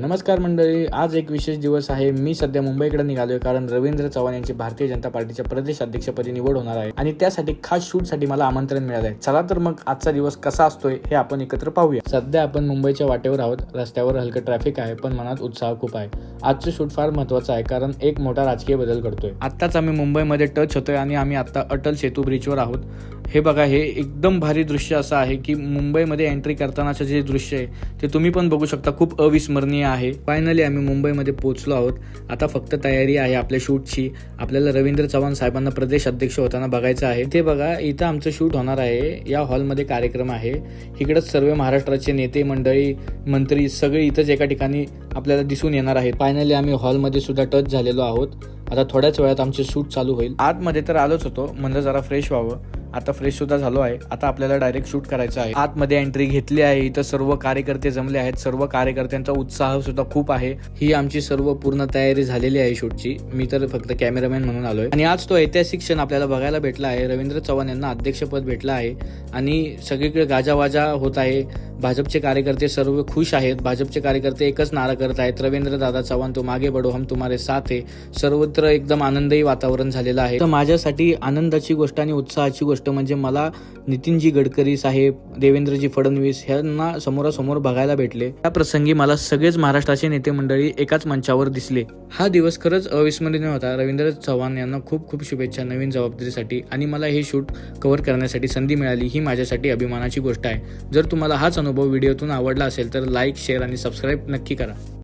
नमस्कार मंडळी आज एक विशेष दिवस आहे. मी सध्या मुंबईकडे निघालोय कारण रवींद्र चव्हाण यांची भारतीय जनता पार्टीच्या प्रदेश अध्यक्षपदी निवड होणार आहे आणि त्यासाठी खास शूटसाठी मला आमंत्रण मिळालं आहे. चला तर मग आजचा दिवस कसा असतोय हे आपण एकत्र पाहूया. सध्या आपण मुंबईच्या वाटेवर आहोत. रस्त्यावर हलकं ट्रॅफिक आहे पण मनात उत्साह खूप आहे. आजचं शूट फार महत्वाचं आहे कारण एक मोठा राजकीय बदल घडतोय. आत्ताच आम्ही मुंबईमध्ये टच होतोय आणि आम्ही आता अटल सेतू ब्रिजवर आहोत. हे बघा हे एकदम भारी दृश्य असं आहे की मुंबईमध्ये एंट्री करतानाचं जे दृश्य आहे ते तुम्ही पण बघू शकता. खूप अविस्मरणीय आहे. फायनली आम्ही मुंबईमध्ये पोहोचलो आहोत. आता फक्त तयारी आहे आपल्या शूटची. आपल्याला रवींद्र चव्हाण साहेबांना प्रदेश अध्यक्ष होताना बघायचं आहे. ते बघा इथं आमचं शूट होणार आहे. या हॉलमध्ये कार्यक्रम आहे. इकडंच सर्व महाराष्ट्राचे नेते मंडळी मंत्री सगळे इथंच एका ठिकाणी आपल्याला दिसून येणार आहेत. फायनली आम्ही हॉलमध्ये सुद्धा टच झालेलो आहोत. आता थोड्याच वेळात आमचे शूट चालू होईल. आतमध्ये तर आलोच होतो. म्हणजे जरा फ्रेश व्हावं. आता फ्रेश सुद्धा झालो आहे. आता आपल्याला डायरेक्ट शूट करायचं आहे. आतमध्ये एंट्री घेतली आहे. इथं सर्व कार्यकर्ते जमले आहेत. सर्व कार्यकर्त्यांचा उत्साह सुद्धा खूप आहे. ही आमची सर्व पूर्ण तयारी झालेली आहे शूटची मी तर फक्त कॅमेरामॅन म्हणून आलोय. आणि आज तो ऐतिहासिक क्षण आपल्याला बघायला भेटला आहे. रवींद्र चव्हाण यांना अध्यक्षपद भेटलं आहे. आणि सगळीकडे गाजावाजा होत आहे. भाजपचे कार्यकर्ते सर्व खुश आहेत. भाजपचे कार्यकर्ते एकच नारा करत आहेत. रवींद्र दादा चव्हाण तो मागे बडो हम तुम्हारे साथ आहे. सर्वत्र एकदम आनंदही वातावरण झालेलं आहे. तर माझ्यासाठी आनंदाची गोष्ट आणि उत्साहाची गोष्ट गोष्ट म्हणजे मला नितीनजी गडकरी साहेब देवेंद्रजी फडणवीस यांना समोरासमोर बघायला भेटले. त्या प्रसंगी मला सगळेच महाराष्ट्राचे नेते मंडळी एकाच मंचावर दिसले. हा दिवस खरंच अविस्मरणीय होता. रवींद्र चव्हाण यांना खूप खूप शुभेच्छा नवीन जबाबदारीसाठी आणि मला हे शूट कव्हर करण्यासाठी संधी मिळाली ही माझ्यासाठी अभिमानाची गोष्ट आहे. जर तुम्हाला हाच अनुभव व्हिडिओतून आवडला असेल तर लाईक शेअर आणि सबस्क्राईब नक्की करा.